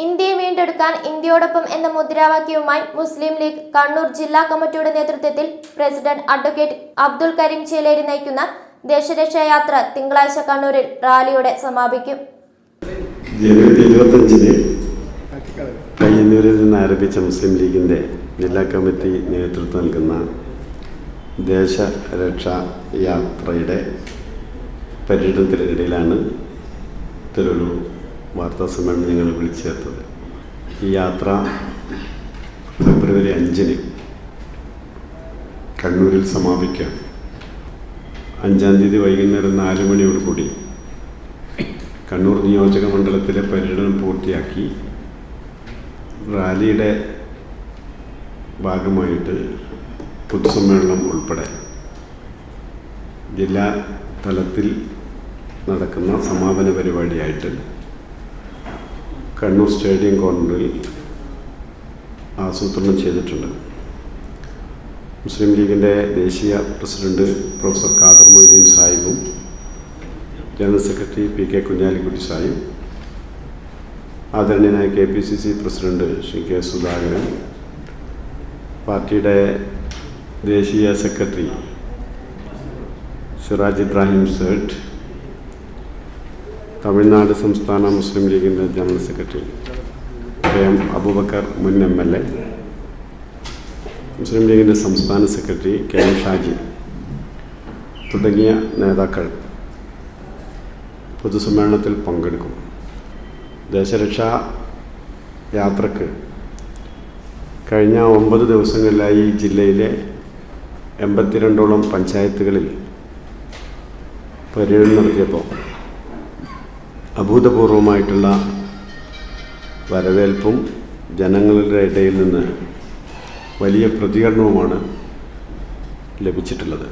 ഇന്ത്യയെ വീണ്ടെടുക്കാൻ ഇന്ത്യയോടൊപ്പം എന്ന മുദ്രാവാക്യവുമായി മുസ്ലിം ലീഗ് കണ്ണൂർ ജില്ലാ കമ്മിറ്റിയുടെ നേതൃത്വത്തിൽ പ്രസിഡന്റ് അഡ്വക്കേറ്റ് അബ്ദുൽ കരീം ചേലേരി നയിക്കുന്ന ദേശരക്ഷാ യാത്ര തിങ്കളാഴ്ച കണ്ണൂരിൽ റാലിയോടെ സമാപിക്കും. ജനുവരി ഇരുപത്തഞ്ചിന് പയ്യന്നൂരിൽ നിന്ന് ആരംഭിച്ച മുസ്ലിം ലീഗിന്റെ ജില്ലാ കമ്മിറ്റി നേതൃത്വം നൽകുന്ന ദേശരക്ഷാ യാത്രയുടെ പര്യടനത്തിനിടയിലാണ് ഇത്തരൊരു വാർത്താ സമ്മേളനം ഞങ്ങൾ വിളിച്ചു ചേർത്തത് ഈ യാത്ര ഫെബ്രുവരി അഞ്ചിന് കണ്ണൂരിൽ സമാപിക്കാം. അഞ്ചാം തീയതി വൈകുന്നേരം നാല് മണിയോടുകൂടി കണ്ണൂർ നിയോജക മണ്ഡലത്തിലെ പര്യടനം പൂർത്തിയാക്കി റാലിയുടെ ഭാഗമായിട്ട് പൊതുസമ്മേളനം ഉൾപ്പെടെ ജില്ലാ തലത്തിൽ നടക്കുന്ന സമാപന പരിപാടിയായിട്ട് കണ്ണൂർ സ്റ്റേഡിയം കോർണറിൽ ആസൂത്രണം ചെയ്തിട്ടുണ്ട്. മുസ്ലിം ലീഗിന്റെ ദേശീയ president professor Khader Moideen സാഹിബും general secretary P K Kunhalikutty Sahib ആദരണീയനായ K P C C president Shri K Sudhakaran പാർട്ടിയുടെ ദേശീയ സെക്രട്ടറി സിറാജ് ഇബ്രാഹിം സേഠ് തമിഴ്നാട് സംസ്ഥാന മുസ്ലിം ലീഗിന്റെ general secretary K M Abubakar മുൻ എം എൽ എ മുസ്ലിം ലീഗിന്റെ സംസ്ഥാന സെക്രട്ടറി കെ എം ഷാജി തുടങ്ങിയ നേതാക്കൾ പൊതുസമ്മേളനത്തിൽ പങ്കെടുക്കും. ദേശരക്ഷാ യാത്രയ്ക്ക് കഴിഞ്ഞ ഒമ്പത് ദിവസങ്ങളിലായി ജില്ലയിലെ എൺപത്തിരണ്ടോളം പഞ്ചായത്തുകളിൽ പര്യടനം നടത്തിയപ്പോൾ അഭൂതപൂർവമായിട്ടുള്ള വരവേൽപ്പും ജനങ്ങളുടെ ഇടയിൽ നിന്ന് വലിയ പ്രതികരണവുമാണ് ലഭിച്ചിട്ടുള്ളത്.